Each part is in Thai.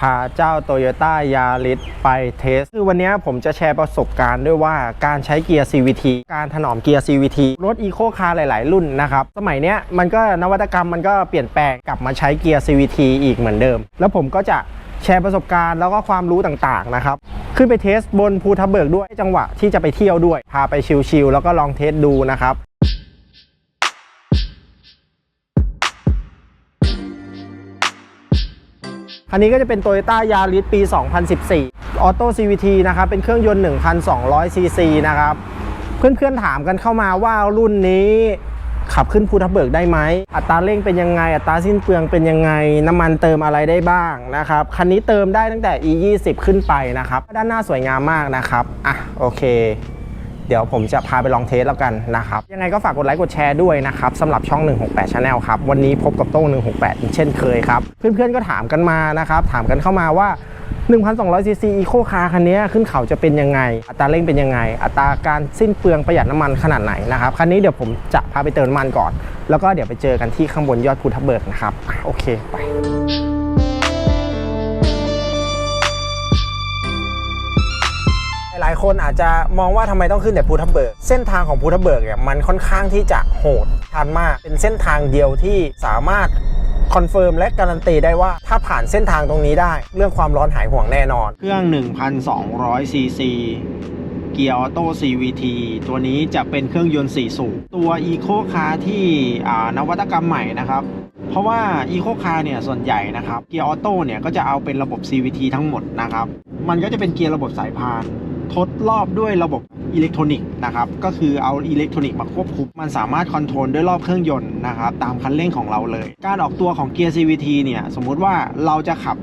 พาเจ้า Toyota Yaris ไปเทส คือวันนี้ผมจะแชร์ประสบการณ์ด้วยว่าการใช้เกียร์ CVT การถนอมเกียร์ CVT รถ Eco Car หลาย ๆ รุ่นนะครับ สมัยนี้มันก็นวัตกรรมมันก็เปลี่ยนแปลงกลับมาใช้เกียร์ CVT อีกเหมือนเดิม แล้วผมก็จะแชร์ประสบการณ์แล้วก็ความรู้ต่างๆนะครับ ขึ้นไปเทสบนภูทับเบิกด้วยจังหวะที่จะไปเที่ยวด้วย พาไปชิลๆแล้วก็ลองเทสดูนะครับ คันนี้ก็จะเป็น Toyota Yaris ปี 2014 Auto CVT นะครับ เป็นเครื่องยนต์ 1,200ซีซีนะครับ เพื่อนๆถามกันเข้ามาว่ารุ่นนี้ขับขึ้นภูทับเบิกได้ไหม อัตราเร่งเป็นยังไง อัตราสิ้นเปลืองเป็นยังไง น้ำมันเติมอะไรได้บ้างนะครับ คันนี้เติมได้ตั้งแต่ E 2 0ขึ้นไปนะครับ ด้านหน้าสวยงามมากนะครับ อะ โอเค เดี๋ยวผมจะพาไปลองเทสแล้วกันนะครับยังไงก็ฝากกดไลค์กดแชร์ด้วยนะครับสำหรับช่อง 168 Channel ครับ วันนี้พบกับโต้ง168 อีกเช่นเคยครับ เพื่อนๆก็ถามกันมานะครับถามกันเข้ามาว่า 1,200 ซีซีอีโคคาร์คันนี้ขึ้นเขาจะเป็นยังไง อัตราเร่งเป็นยังไง อัตราการสิ้นเปลืองประหยัดน้ำมันขนาดไหนนะครับคันนี้เดี๋ยวผมจะพาไปเติมน้ำมันก่อน แล้วก็เดี๋ยวไปเจอกันที่ข้างบนยอดภูทับเบิกนะครับโอเคไปายคนอาจจะมองว่าทำไมต้องขึ้นแต่ภูทับเบิก เส้นทางของภูทับเบิกเนี่ยมันค่อนข้างที่จะโหดชันมาก เป็นเส้นทางเดียวที่สามารถคอนเฟิร์มและการันตีได้ว่าถ้าผ่านเส้นทางตรงนี้ได้ เรื่องความร้อนหายห่วงแน่นอน เครื่อง 1,200 ซีซีเกียร์ออโต้ CVT ตัวนี้จะเป็นเครื่องยนต์4สูบตัว Eco Car ที่นวัตกรรมใหม่นะครับ เพราะว่า Eco Car เนี่ยส่วนใหญ่นะครับ เกียร์ออโต้เนี่ยก็จะเอาเป็นระบบ CVT ทั้งหมดนะครับ มันก็จะเป็นเกียร์ระบบสายพาน ทดรอบด้วยระบบอิเล็กทรอนิกส์นะครับ ก็คือเอาอิเล็กทรอนิกส์มาควบคุม มันสามารถคอนโทรลด้วยรอบเครื่องยนต์นะครับ ตามคันเร่งของเราเลย การออกตัวของเกียร์ CVT เนี่ย สมมุติว่าเราจะขับ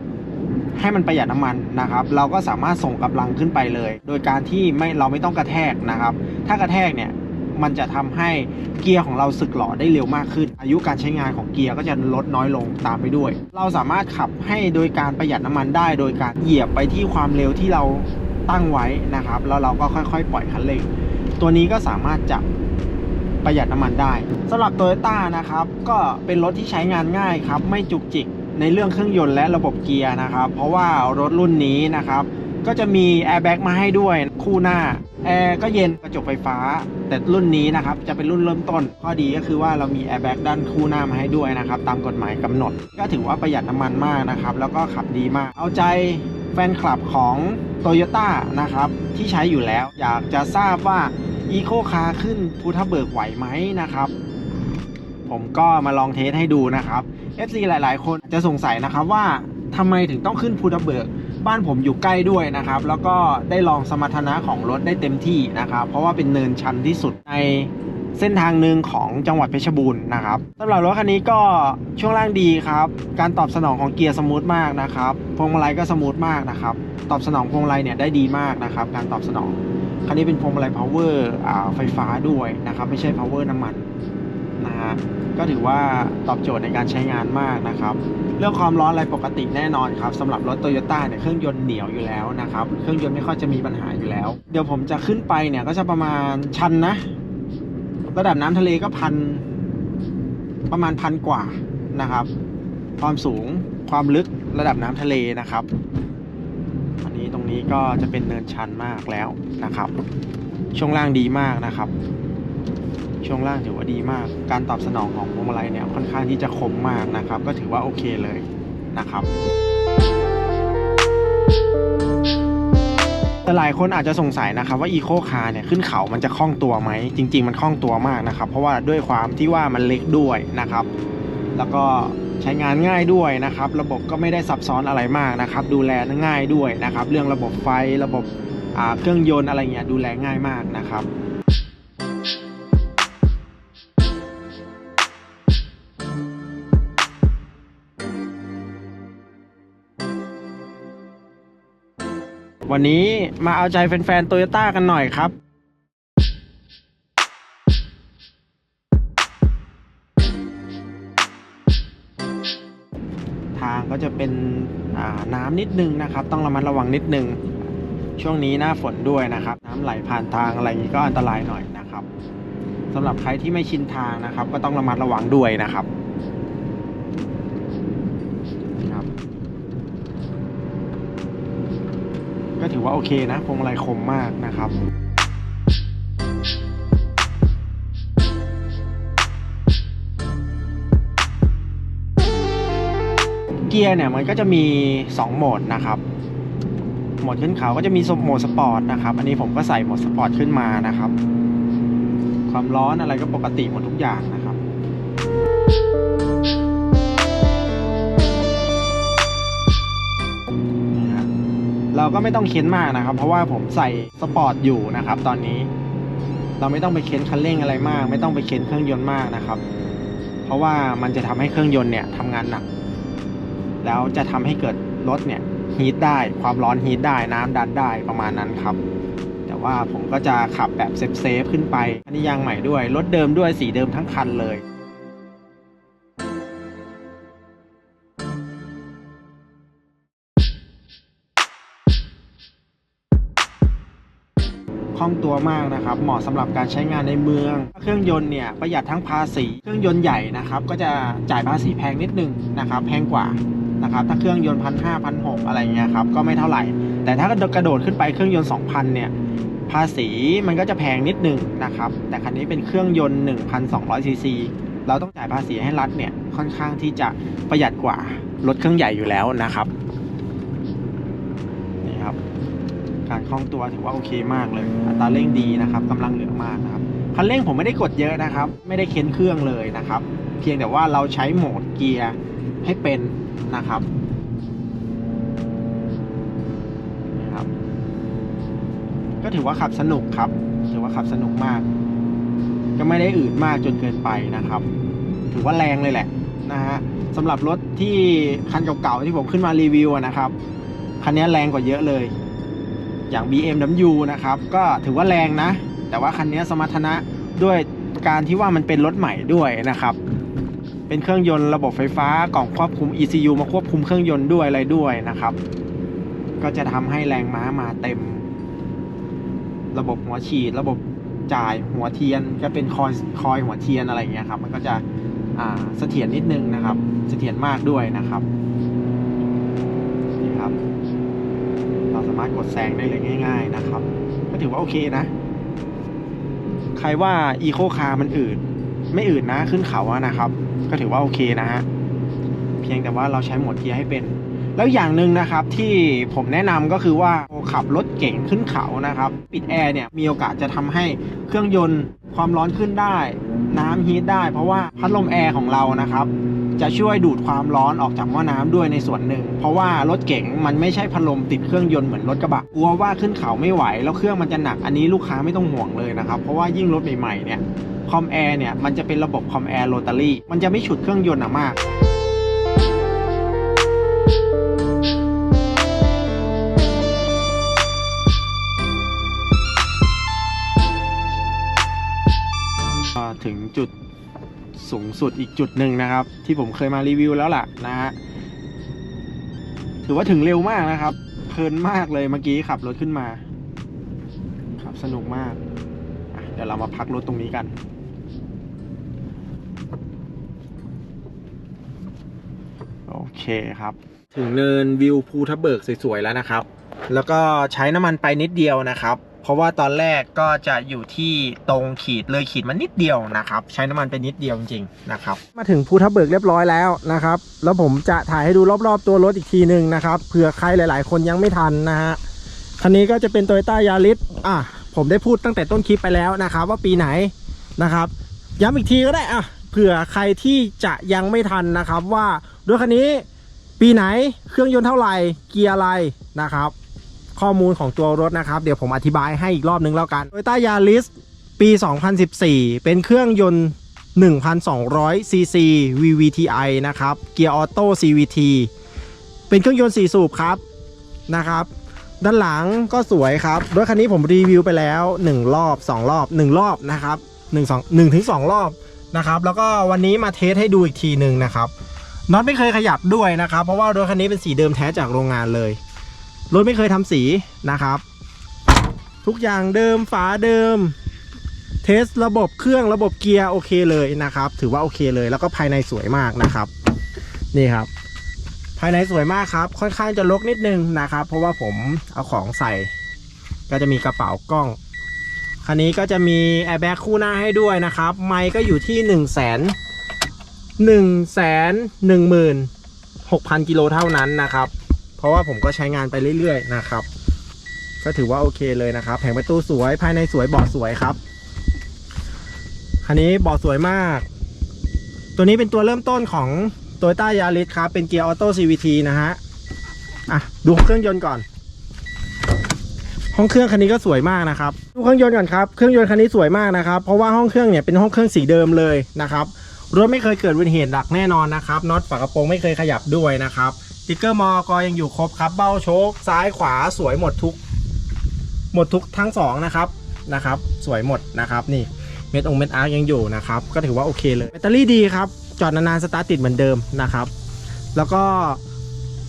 ให้มันประหยัดน้ำมันนะครับ เราก็สามารถส่งกำลังขึ้นไปเลย โดยการที่ไม่เราไม่ต้องกระแทกนะครับ ถ้ากระแทกเนี่ยมันจะทำให้เกียร์ของเราสึกหล่อได้เร็วมากขึ้น อายุการใช้งานของเกียร์ก็จะลดน้อยลงตามไปด้วย เราสามารถขับให้โดยการประหยัดน้ำมันได้ โดยการเหยียบไปที่ความเร็วที่เรา ตั้งไว้นะครับ แล้วเราก็ค่อยๆ ปล่อยคันเร่งตัวนี้ก็สามารถจะประหยัดน้ำมันได้สำหรับ t o y ยต้านะครับ ก็เป็นรถที่ใช้งานง่ายครับ ไม่จุกจิกในเรื่องเครื่องยนต์และระบบเกียร์นะครับ เพราะว่ารถรุ่นนี้นะครับ ก็จะมีแอร์แบ็กมาให้ด้วยคู่หน้าแอร์ก็เย็นกระจกไฟฟ้า แต่รุ่นนี้นะครับ จะเป็นรุ่นเริ่มต้น ข้อดีก็คือว่าเรามีแอร์แบ็กด้านคู่หน้ามาให้ด้วยนะครับ ตามกฎหมายกำหนด ก็ถือว่าประหยัดน้ำมันมากนะครับ แล้วก็ขับดีมาก เอาใจ ฟนคลับของโตโยต้านะครับที่ใช้อยู่แล้ว อยากจะทราบว่า Eco Car ขึ้นภูทับเบิกไหวไหมนะครับ ผมก็มาลองเทสให้ดูนะครับ FC หลาย ๆ คนจะสงสัยนะครับว่าทำไมถึงต้องขึ้นภูทับเบิก บ้านผมอยู่ใกล้ด้วยนะครับ แล้วก็ได้ลองสมรรถนะของรถได้เต็มที่นะครับ เพราะว่าเป็นเนินชันที่สุดใน เส้นทางหนึ่งของจังหวัดเพชรบูรณ์นะครับสำหรับรถคันนี้ก็ช่วงล่างดีครับ การตอบสนองของเกียร์สมูทมากนะครับพวงมาลัยก็สมูทมากนะครับ ตอบสนองพวงมาลัยเนี่ยได้ดีมากนะครับ การตอบสนองคันนี้เป็นพวงมาลัย power อ่าไฟฟ้าด้วยนะครับ ไม่ใช่ power น้ำมันนะฮะก็ถือว่าตอบโจทย์ในการใช้งานมากนะครับ เรื่องความร้อนอะไรปกติแน่นอนครับสำหรับรถโตโยต้าเนี่ยเครื่องยนต์เหนียวอยู่แล้วนะครับ เครื่องยนต์ไม่ค่อยจะมีปัญหาอยู่แล้ว เดี๋ยวผมจะขึ้นไปเนี่ยก็จะประมาณชันนะ ระดับน้ำทะเลก็พันประมาณพันกว่านะครับ ความสูงความลึกระดับน้ำทะเลนะครับ อันนี้ตรงนี้ก็จะเป็นเนินชันมากแล้วนะครับ ช่วงล่างดีมากนะครับ ช่วงล่างถือว่าดีมาก การตอบสนองของพวงมาลัยเนี่ยค่อนข้างที่จะคมมากนะครับ ก็ถือว่าโอเคเลยนะครับ แต่หลายคนอาจจะสงสัยนะครับว่าอีโคคาร์เนี่ยขึ้นเขามันจะคล่องตัวไหม จริง ๆ มันคล่องตัวมากนะครับ เพราะว่าด้วยความที่ว่ามันเล็กด้วยนะครับ แล้วก็ใช้งานง่ายด้วยนะครับ ระบบก็ไม่ได้ซับซ้อนอะไรมากนะครับ ดูแลง่ายด้วยนะครับ เรื่องระบบไฟระบบอ่าเครื่องยนต์อะไรเงี้ยดูแลง่ายมากนะครับ วันนี้มาเอาใจแฟนๆโตโยต้ากันหน่อยครับ ทางก็จะเป็นน้ำนิดนึงนะครับ ต้องระมัดระวังนิดนึง ช่วงนี้หน้าฝนด้วยนะครับ น้ำไหลผ่านทางอะไรอย่างนี้ก็อันตรายหน่อยนะครับสำหรับใครที่ไม่ชินทางนะครับ ก็ต้องระมัดระวังด้วยนะครับ ก็ถือว่าโอเคนะพวงมาลัยคมมากนะครับเกียร์เนี่ยมันก็จะมี 2 โหมดนะครับ โหมดขึ้นเขาก็จะมีโหมดสปอร์ตนะครับ อันนี้ผมก็ใส่โหมดสปอร์ตขึ้นมานะครับ ความร้อนอะไรก็ปกติหมดทุกอย่างนะครับ เราก็ไม่ต้องเค้นมากนะครับ เพราะว่าผมใส่สปอร์ตอยู่นะครับ ตอนนี้ เราไม่ต้องไปเค้นคันเร่งอะไรมาก ไม่ต้องไปเค้นเครื่องยนต์มากนะครับ เพราะว่ามันจะทำให้เครื่องยนต์เนี่ยทำงานหนัก แล้วจะทำให้เกิดรถเนี่ยฮีทได้ความร้อนฮีทได้น้ำดันได้ประมาณนั้นครับ แต่ว่าผมก็จะขับแบบเซฟเซฟๆขึ้นไปอันนี้ยางใหม่ด้วยรถเดิมด้วยสีเดิมทั้งคันเลย คล่องตัวมากนะครับ เหมาะสำหรับการใช้งานในเมือง เครื่องยนต์เนี่ยประหยัดทั้งภาษี เครื่องยนต์ใหญ่นะครับก็จะจ่ายภาษีแพงนิดนึงนะครับ แพงกว่านะครับ ถ้าเครื่องยนต์พันห้าพันหกอะไรเงี้ยครับก็ไม่เท่าไหร่ แต่ถ้ากระโดดขึ้นไปเครื่องยนต์2,000เนี่ยภาษีมันก็จะแพงนิดนึงนะครับ แต่คันนี้เป็นเครื่องยนต์1,200ซีซีเราต้องจ่ายภาษีให้รัฐเนี่ยค่อนข้างที่จะประหยัดกว่ารถเครื่องใหญ่อยู่แล้วนะครับ นี่ครับ การคล่องตัวถือว่าโอเคมากเลย อัตราเร่งดีนะครับกำลังเหลือมากนะครับคันเร่งผมไม่ได้กดเยอะนะครับ ไม่ได้เค้นเครื่องเลยนะครับ เพียงแต่ว่าเราใช้โหมดเกียร์ให้เป็นนะครับนี่ครับ ก็ถือว่าขับสนุกครับ ถือว่าขับสนุกมาก ก็ไม่ได้อืดมากจนเกินไปนะครับ ถือว่าแรงเลยแหละนะฮะสำหรับรถที่คันเก่าๆที่ผมขึ้นมารีวิวนะครับ คันนี้แรงกว่าเยอะเลย อย่าง BMW นะครับ ก็ถือว่าแรงนะ แต่ว่าคันนี้สมรรถนะด้วยการที่ว่ามันเป็นรถใหม่ด้วยนะครับ เป็นเครื่องยนต์ระบบไฟฟ้ากล่องควบคุม ECU มาควบคุมเครื่องยนต์ด้วยอะไรด้วยนะครับ ก็จะทำให้แรงม้ามาเต็ม ระบบหัวฉีด ระบบจ่ายหัวเทียนก็เป็นคอยคอยหัวเทียนอะไรอย่างเงี้ยครับ มันก็จะอ่าเสถียรนิดนึงนะครับ เสถียรมากด้วยนะครับนี่ครับ เรารถกดแซงได้เลยง่าย ๆ นะครับ ก็ถือว่าโอเคนะ ใครว่าอีโคคาร์มันอืดไม่อืดนะขึ้นเขาอะนะครับ ก็ถือว่าโอเคนะฮะเพียงแต่ว่าเราใช้โหมดเกียร์ให้เป็น แล้วอย่างหนึ่งนะครับที่ผมแนะนำก็คือว่าขับรถเก่งขึ้นเขานะครับ ปิดแอร์เนี่ยมีโอกาสจะทำให้เครื่องยนต์ความร้อนขึ้นได้ น้ำฮีทได้ เพราะว่าพัดลมแอร์ของเรานะครับ จะช่วยดูดความร้อนออกจากหม้อน้ำด้วยในส่วนหนึ่ง เพราะว่ารถเก๋งมันไม่ใช่พัดลมติดเครื่องยนต์เหมือนรถกระบะกลัวว่าขึ้นเขาไม่ไหว แล้วเครื่องมันจะหนักอันนี้ลูกค้าไม่ต้องห่วงเลยนะครับเพราะว่ายิ่งรถใหม่ๆเนี่ยคอมแอร์เนี่ยมันจะเป็นระบบคอมแอร์โรตารี่มันจะไม่ฉุดเครื่องยนต์อะมากถึงจุด สูงสุดอีกจุดหนึ่งนะครับ ที่ผมเคยมารีวิวแล้วล่ะนะฮะถือว่าถึงเร็วมากนะครับเพลินมากเลยเมื่อกี้ขับรถขึ้นมาขับสนุกมาก เดี๋ยวเรามาพักรถตรงนี้กัน โอเคครับ ถึงเนินวิวภูทับเบิกสวยๆแล้วนะครับ แล้วก็ใช้น้ำมันไปนิดเดียวนะครับ เพราะว่าตอนแรกก็จะอยู่ที่ตรงขีดเลยขีดมานิดเดียวนะครับ ใช้น้ำมันไปนิดเดียวจริงๆนะครับ มาถึงภูทับเบิกเรียบร้อยแล้วนะครับ แล้วผมจะถ่ายให้ดูรอบๆ ตัวรถอีกทีหนึ่งนะครับเผื่อใครหลาย ๆ คนยังไม่ทันนะฮะคันนี้ก็จะเป็น Toyota Yaris อะผมได้พูดตั้งแต่ต้นคลิปไปแล้วนะครับ ว่าปีไหนนะครับย้ำอีกทีก็ได้อะเผื่อใครที่จะยังไม่ทันนะครับว่ารถคันนี้ปีไหนเครื่องยนต์เท่าไหร่เกียร์อะไรนะครับ ข้อมูลของตัวรถนะครับ เดี๋ยวผมอธิบายให้อีกรอบนึงแล้วกัน Toyota Yaris ปี 2014 เป็นเครื่องยนต์ 1,200 cc VVTi นะครับ เกียร์ออโต้ CVT เป็นเครื่องยนต์ 4 สูบครับนะครับ ด้านหลังก็สวยครับ รถคันนี้ผมรีวิวไปแล้ว 1 รอบ 2 รอบ 1 รอบนะครับ1 2 1ถึง2รอบนะครับ แล้วก็วันนี้มาเทสให้ดูอีกทีหนึ่งนะครับน็อตไม่เคยขยับด้วยนะครับ เพราะว่ารถคันนี้เป็นสีเดิมแท้จากโรงงานเลย รถไม่เคยทำสีนะครับ ทุกอย่างเดิมฝาเดิม เทสระบบเครื่องระบบเกียร์โอเคเลยนะครับ ถือว่าโอเคเลยแล้วก็ภายในสวยมากนะครับ นี่ครับ ภายในสวยมากครับ ค่อนข้างจะรกนิดนึงนะครับ เพราะว่าผมเอาของใส่ ก็จะมีกระเป๋ากล้องคันนี้ก็จะมีแอร์แบ็กคู่หน้าให้ด้วยนะครับ ไมค์ก็อยู่ที่1นึ่งแสนหนึ่งแสนหนึ่งหมื่นหกพันกิโลเท่านั้นนะครับ เพราะว่าผมก็ใช้งานไปเรื่อยๆนะครับ ก็ถือว่าโอเคเลยนะครับ แผงประตูสวยภายในสวยเบาะสวยครับ คันนี้เบาะสวยมาก ตัวนี้เป็นตัวเริ่มต้นของโตโยต้ายาริสครับ เป็นเกียร์ออโต้ CVT นะฮะ อะ ดูเครื่องยนต์ก่อน ห้องเครื่องคันนี้ก็สวยมากนะครับ ดูเครื่องยนต์ก่อนครับ เครื่องยนต์คันนี้สวยมากนะครับ เพราะว่าห้องเครื่องเนี่ยเป็นห้องเครื่องสีเดิมเลยนะครับ รถไม่เคยเกิดอุบัติเหตุหลักแน่นอนนะครับ น็อตฝากระโปรงไม่เคยขยับด้วยนะครับ ติ๊กเกอร์มอกยังอยู่ครบครับ เบ้าโชคซ้ายขวาสวยหมดทุก หมดทุกทั้งสองนะครับนะครับ สวยหมดนะครับนี่เม็ดองเม็ดอาร์ยังอยู่นะครับ ก็ถือว่าโอเคเลยแบตเตอรี่ดีครับ จอดนานๆสตาร์ติดเหมือนเดิมนะครับ แล้วก็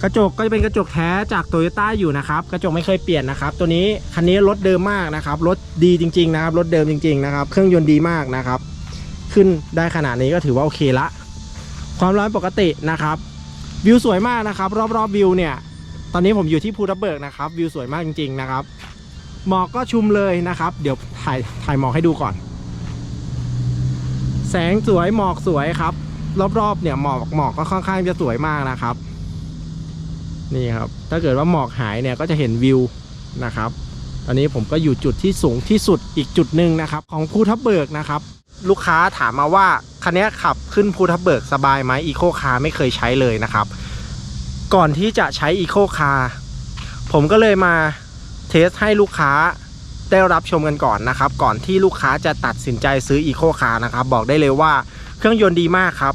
กระจกก็จะเป็นกระจกแท้จากโตโยต้าอยู่นะครับ กระจกไม่เคยเปลี่ยนนะครับ ตัวนี้คันนี้รถเดิมมากนะครับรถดีจริง ๆ นะครับรถเดิมจริง ๆ นะครับ เครื่องยนต์ดีมากนะครับ ขึ้นได้ขนาดนี้ก็ถือว่าโอเคละ ความร้อนปกตินะครับ วิวสวยมากนะครับ รอบๆวิวเนี่ย ตอนนี้ผมอยู่ที่ภูทับเบิกนะครับ วิวสวยมากจริง ๆนะครับ หมอกก็ชุมเลยนะครับ เดี๋ยวถ่ายถ่ายหมอกให้ดูก่อน แสงสวยหมอกสวยครับ รอบๆเนี่ยหมอกหมอกก็ค่อนข้างจะสวยมากนะครับ นี่ครับ ถ้าเกิดว่าหมอกหายเนี่ยก็จะเห็นวิวนะครับ ตอนนี้ผมก็อยู่จุดที่สูงที่สุดอีกจุดหนึ่งนะครับ ของภูทับเบิกนะครับ ลูกค้าถามมาว่าคันนี้ขับขึ้นภูทับเบิกสบายไหมอีโคคาร์ไม่เคยใช้เลยนะครับ ก่อนที่จะใช้อีโคคาร์ผมก็เลยมาเทสให้ลูกค้าได้รับชมกันก่อนนะครับ ก่อนที่ลูกค้าจะตัดสินใจซื้ออีโคคาร์นะครับ บอกได้เลยว่าเครื่องยนต์ดีมากครับ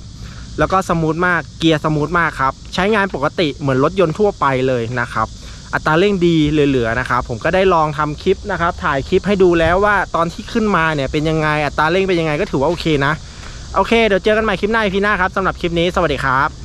แล้วก็สมูทมากเกียร์สมูทมากครับ ใช้งานปกติเหมือนรถยนต์ทั่วไปเลยนะครับ อัตราเร่งดีเหลือๆนะครับผมก็ได้ลองทำคลิปนะครับ ถ่ายคลิปให้ดูแล้วว่าตอนที่ขึ้นมาเนี่ยเป็นยังไงอัตราเร่งเป็นยังไงก็ถือว่าโอเคนะ โอเค เดี๋ยวเจอกันใหม่คลิปหน้าพี่หน้าครับสำหรับคลิปนี้สวัสดีครับ